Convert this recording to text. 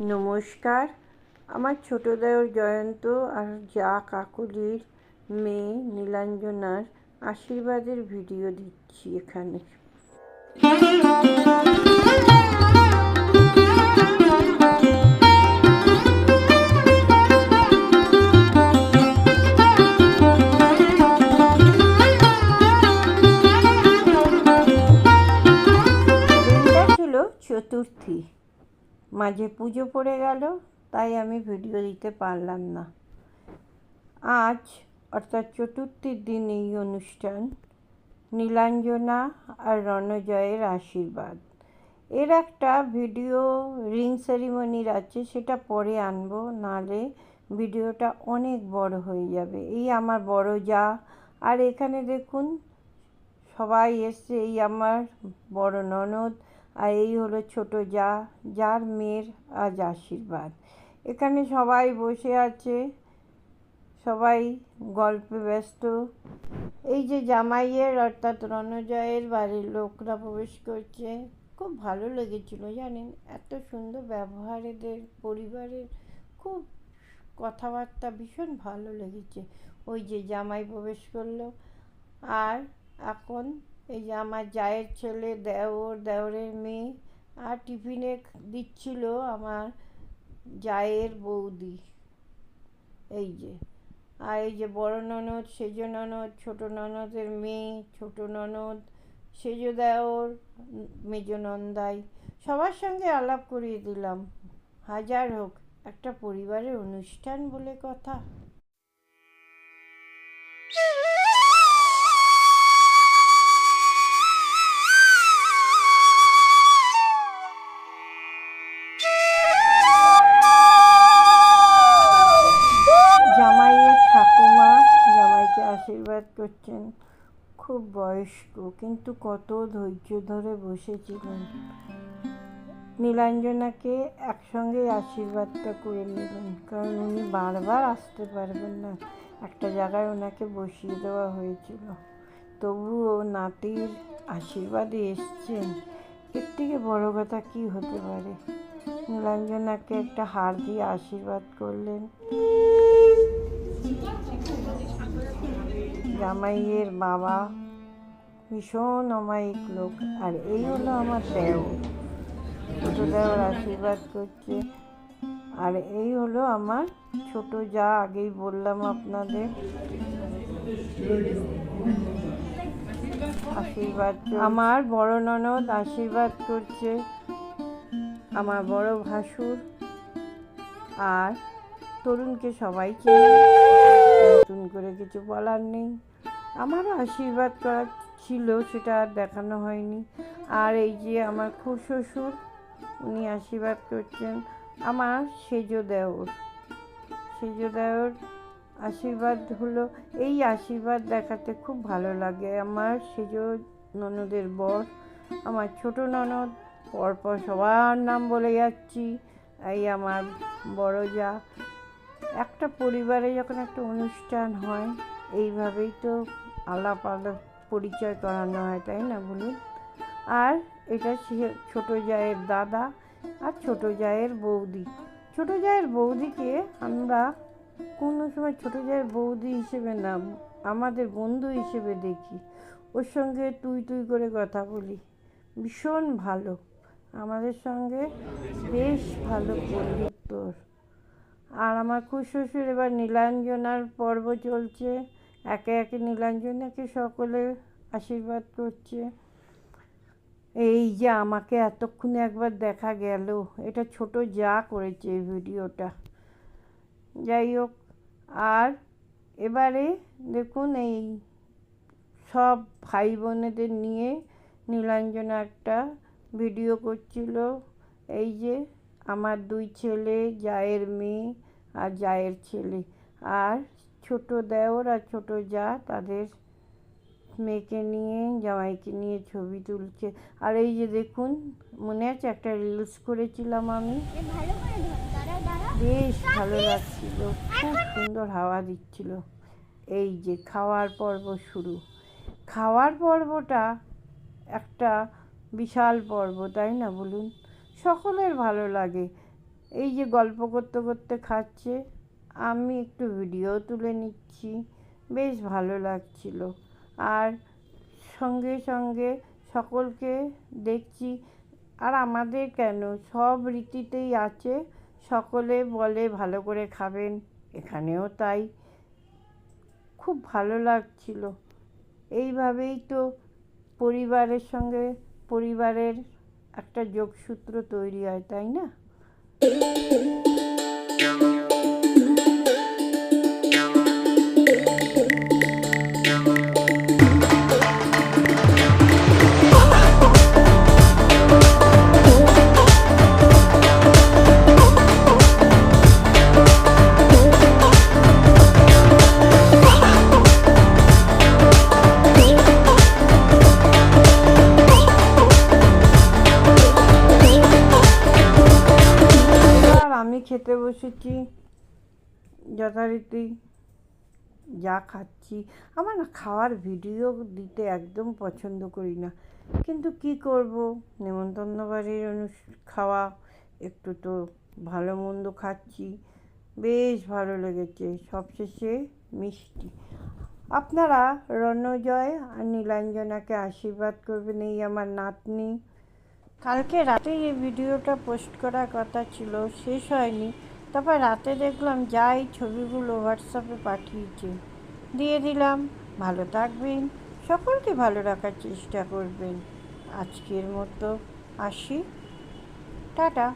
নমস্কার। আমার ছোটো জয়ন্ত আর যা কাকুলির মেয়ে নীলাঞ্জনার আশীর্বাদের ভিডিও দিচ্ছি এখানে। চতুর্থী। মাঝে পুজো পড়ে গেল, তাই আমি ভিডিও দিতে পারলাম না। আজ, অর্থাৎ চতুর্থীর দিন এই অনুষ্ঠান, নীলাঞ্জনা আর রণজয়ের আশীর্বাদ। এর একটা ভিডিও রিং সেরিমনির আছে, সেটা পরে আনব নাহলে ভিডিওটা অনেক বড় হয়ে যাবে। এই আমার বড় যা, আর এখানে দেখুন, সবাই এসছে, এই আমার বড় ননদ আর এই হলো ছোট যা, যার মেয়ের আজ আশীর্বাদ। এখানে সবাই বসে আছে, সবাই গল্পে ব্যস্ত। এই যে জামাইয়ের অর্থাৎ রণজয়ের বাড়ির লোকরা প্রবেশ করছে, খুব ভালো লেগেছিল জানেন। এত সুন্দর ব্যবহার এদের পরিবারের, খুব কথাবার্তা ভীষণ ভালো লেগেছে। ওই যে জামাই প্রবেশ করল, আর এখন এই যে আমার জায়ের ছেলে দেওর, দেওরের মেয়ে, আর টিফিনে দিচ্ছিল আমার জায়ের বৌদি। এই যে, আর এই যে বড় ননদ, সেজ ননদ, ছোট ননদের মেয়ে, ছোট ননদ, সেজ দেওর, মেজ নন্দাই, সবার সঙ্গে আলাপ করিয়ে দিলাম। হাজার হোক, একটা পরিবারের অনুষ্ঠান বলে কথা। আশীর্বাদ করছেন। খুব বয়স্ক, কিন্তু কত ধৈর্য ধরে বসেছিলেন। নীলাঞ্জনাকে একসঙ্গে আশীর্বাদটা করে নিলেন কারণ উনি বারবার আসতে পারবেন না। একটা জায়গায় ওনাকে বসিয়ে দেওয়া হয়েছিল। তবুও নাতির আশীর্বাদে এসছেন। এর থেকে বড় কথা কী হতে পারে? নীলাঞ্জনাকে একটা হার দিয়ে আশীর্বাদ করলেন। জামাইয়ের বাবা ভীষণ অমায়িক লোক, আর এই হলো আমার দেও। ছোটো দেওয়ার আশীর্বাদ করছে। আর এই হলো আমার ছোট যা আগেই বললাম আপনাদের। আশীর্বাদ আমার বড় ননদ আশীর্বাদ করছে। আমার বড় ভাসুর। আর তরুণকে সবাই নতুন করে কিছু বলার নেই। আমারও আশীর্বাদ করা ছিল, সেটা আর দেখানো হয়নি। আর এই যে আমার খুব শ্বশুর, উনি আশীর্বাদ করছেন আমার সেজ দেওর সেজ দেওর আশীর্বাদ হলো, এই আশীর্বাদ দেখাতে খুব ভালো লাগে। আমার সেজ ননদের বর, আমার ছোট ননদ, পরপর সবার নাম বলে যাচ্ছি। এই আমার বড় যা একটা পরিবারে যখন একটা অনুষ্ঠান হয়, এইভাবেই তো আলাপ আলাপ পরিচয় করানো হয়, তাই না বলুন? আর এটা ছোট জায়ের দাদা আর ছোট জায়ের বৌদি। ছোট জায়ের বৌদিকে আমরা কোনো সময় ছোট জায়ের বৌদি হিসেবে না, আমাদের বন্ধু হিসেবে দেখি। ওর সঙ্গে তুই তুই করে কথা বলি। ভীষণ ভালো। আমাদের সঙ্গে বেশ ভালো বন্ধুত্ব ওর। আর আমার খুশ্বশুর এবার নীলাঞ্জনার পর্ব চলছে। একে একে নীলাঞ্জনাকে সকলে আশীর্বাদ করছে। এই যে আমাকে এতক্ষণে একবার দেখা গেল, এটা ছোট যা করেছে এই ভিডিওটা। যাই হোক, আর এবারে দেখুন এই সব ভাই বোনেদের নিয়ে নীলাঞ্জনা একটা ভিডিও করছিল। এই যে আমার দুই ছেলে জায়ের মেয়ে আর জায়ের ছেলে। আর ছোট দেওর আর ছোট যা তাদের মেয়েকে নিয়ে জামাইকে নিয়ে ছবি তুলছে। আর এই যে দেখুন মনে আছে একটা রিলস করেছিলাম আমি? বেশ ভালো লাগছিল খুব সুন্দর হাওয়া দিচ্ছিল। এই যে খাওয়ার পর্ব শুরু। খাওয়ার পর্বটা একটা বিশাল পর্ব তাই না বলুন? সকলের ভালো লাগে। এই যে গল্প করতে করতে খাচ্ছে, আমি একটু ভিডিও তুলে নিচ্ছি। বেশ ভালো লাগছিল। আর সঙ্গে সঙ্গে সকলকে দেখছি। আর আমাদের কেন? সব রীতিতেই আছে। সকলে বলে ভালো করে খাবেন, এখানেও তাই। খুব ভালো লাগছিল। এইভাবেই তো পরিবারের সঙ্গে পরিবারের একটা যোগসূত্র তৈরি হয় তাই না? খেতে বসেছি, যথারীতি যা খাচ্ছি। আমার না খাওয়ার ভিডিও দিতে একদম পছন্দ করি না। কিন্তু কি করব? নেমন্তন্ন বাড়ির অনুষ- খাওয়া, একটু তো ভালো মন্দ খাচ্ছি। বেশ ভালো লেগেছে, সবশেষে মিষ্টি। আপনারা রণজয় আর নীলাঞ্জনাকে আশীর্বাদ করবেন এই আমার নাতনি। কালকে রাতে এই ভিডিওটা পোস্ট করার কথা ছিল, শেষ হয়নি। তারপর রাতে দেখলাম যাই ছবিগুলো হোয়াটসঅ্যাপে পাঠিয়েছি। দিয়ে দিলাম, ভালো থাকবেন, সকলকে ভালো রাখার চেষ্টা করবেন। আজকের মতো আসি। টাটা।